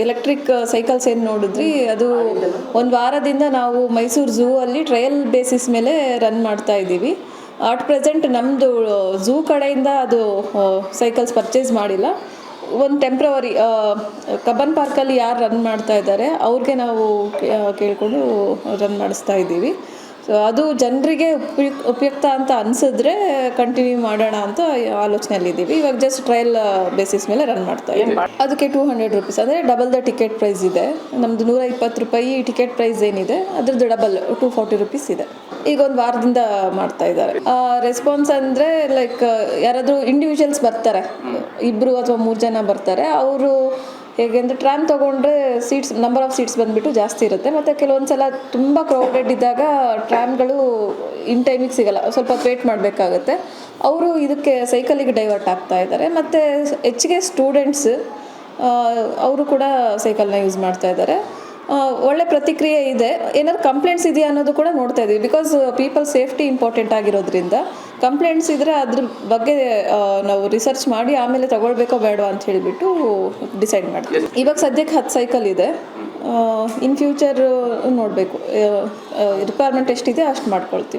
Electric cycles ಏನು ನೋಡಿದ್ರಿ ಅದು ಒಂದು ವಾರದಿಂದ ನಾವು ಮೈಸೂರು ಝೂ ಅಲ್ಲಿ ಟ್ರಯಲ್ ಬೇಸಿಸ್ ಮೇಲೆ ರನ್ ಮಾಡ್ತಾ ಇದ್ದೀವಿ. ಅಟ್ ಪ್ರೆಸೆಂಟ್ ನಮ್ಮದು ಝೂ ಕಡೆಯಿಂದ ಅದು ಸೈಕಲ್ಸ್ ಪರ್ಚೇಸ್ ಮಾಡಿಲ್ಲ. ಒಂದು ಟೆಂಪ್ರವರಿ ಕಬ್ಬನ್ ಪಾರ್ಕಲ್ಲಿ ಯಾರು ರನ್ ಮಾಡ್ತಾ ಇದ್ದಾರೆ, ಅವ್ರಿಗೆ ನಾವು ಕೇಳಿಕೊಂಡು ರನ್ ಮಾಡಿಸ್ತಾ ಇದ್ದೀವಿ. ಸೊ ಅದು ಜನರಿಗೆ ಉಪಯುಕ್ ಉಪಯುಕ್ತ ಅಂತ ಅನಿಸಿದ್ರೆ ಕಂಟಿನ್ಯೂ ಮಾಡೋಣ ಅಂತ ಆಲೋಚನೆಯಲ್ಲಿದ್ದೀವಿ ಇವಾಗ ಜಸ್ಟ್ ಟ್ರಯಲ್ ಬೇಸಿಸ್ ಮೇಲೆ ರನ್ ಮಾಡ್ತಾ ಇದ್ದೀವಿ. ಅದಕ್ಕೆ ಟೂ ಹಂಡ್ರೆಡ್ ರುಪೀಸ್ ಅಂದರೆ ಡಬಲ್ ದ ಟಿಕೆಟ್ ಪ್ರೈಸ್ ಇದೆ. ನಮ್ಮದು ನೂರ ಇಪ್ಪತ್ತು ರೂಪಾಯಿ ಟಿಕೆಟ್ ಪ್ರೈಸ್ ಏನಿದೆ ಅದ್ರದ್ದು ಡಬಲ್ ಟೂ ಫಾರ್ಟಿ ರುಪೀಸ್ ಇದೆ. ಈಗ ಒಂದು ವಾರದಿಂದ ಮಾಡ್ತಾ ಇದ್ದಾರೆ. ರೆಸ್ಪಾನ್ಸ್ ಅಂದರೆ ಲೈಕ್ ಯಾರಾದರೂ ಇಂಡಿವಿಜುವಲ್ಸ್ ಬರ್ತಾರೆ. ಇಬ್ಬರು ಅಥವಾ ಮೂರು ಜನ ಬರ್ತಾರೆ. ಅವರು ಹೇಗೆ ಅಂದರೆ ಟ್ರಾಮ್ ತೊಗೊಂಡ್ರೆ ಸೀಟ್ಸ್ ನಂಬರ್ ಆಫ್ ಸೀಟ್ಸ್ ಬಂದುಬಿಟ್ಟು ಜಾಸ್ತಿ ಇರುತ್ತೆ. ಮತ್ತು ಕೆಲವೊಂದು ಸಲ ತುಂಬ ಕ್ರೌಡೆಡ್ ಇದ್ದಾಗ ಟ್ರ್ಯಾಮ್ಗಳು ಇನ್ ಟೈಮಿಗೆ ಸಿಗಲ್ಲ. ಸ್ವಲ್ಪ ವೇಟ್ ಮಾಡಬೇಕಾಗುತ್ತೆ. ಅವರು ಇದಕ್ಕೆ ಸೈಕಲಿಗೆ ಡೈವರ್ಟ್ ಆಗ್ತಾ ಇದ್ದಾರೆ. ಮತ್ತು ಹೆಚ್ಚಿಗೆ ಸ್ಟೂಡೆಂಟ್ಸ್ ಅವರು ಕೂಡ ಸೈಕಲ್ನ ಯೂಸ್ ಮಾಡ್ತಾ ಇದ್ದಾರೆ. ಒಳ್ಳೆ ಪ್ರತಿಕ್ರಿಯೆ ಇದೆ. ಏನಾದ್ರು ಕಂಪ್ಲೇಂಟ್ಸ್ ಇದೆಯಾ ಅನ್ನೋದು ಕೂಡ ನೋಡ್ತಾ ಇದ್ದೀವಿ ಬಿಕಾಸ್ ಪೀಪಲ್ ಸೇಫ್ಟಿ ಇಂಪಾರ್ಟೆಂಟ್ ಆಗಿರೋದ್ರಿಂದ ಕಂಪ್ಲೇಂಟ್ಸ್ ಇದ್ದರೆ ಅದ್ರ ಬಗ್ಗೆ ನಾವು ರಿಸರ್ಚ್ ಮಾಡಿ ಆಮೇಲೆ ತಗೊಳ್ಬೇಕೋ ಬೇಡವಾ ಅಂತ ಹೇಳಿಬಿಟ್ಟು ಡಿಸೈಡ್ ಮಾಡ್ತೀವಿ ಇವಾಗ ಸದ್ಯಕ್ಕೆ ಹತ್ತು ಸೈಕಲ್ ಇದೆ. ಇನ್ ಫ್ಯೂಚರ್ ನೋಡಬೇಕು. ರಿಕ್ವೈರ್ಮೆಂಟ್ ಎಷ್ಟಿದೆ ಅಷ್ಟು ಮಾಡ್ಕೊಳ್ತೀವಿ.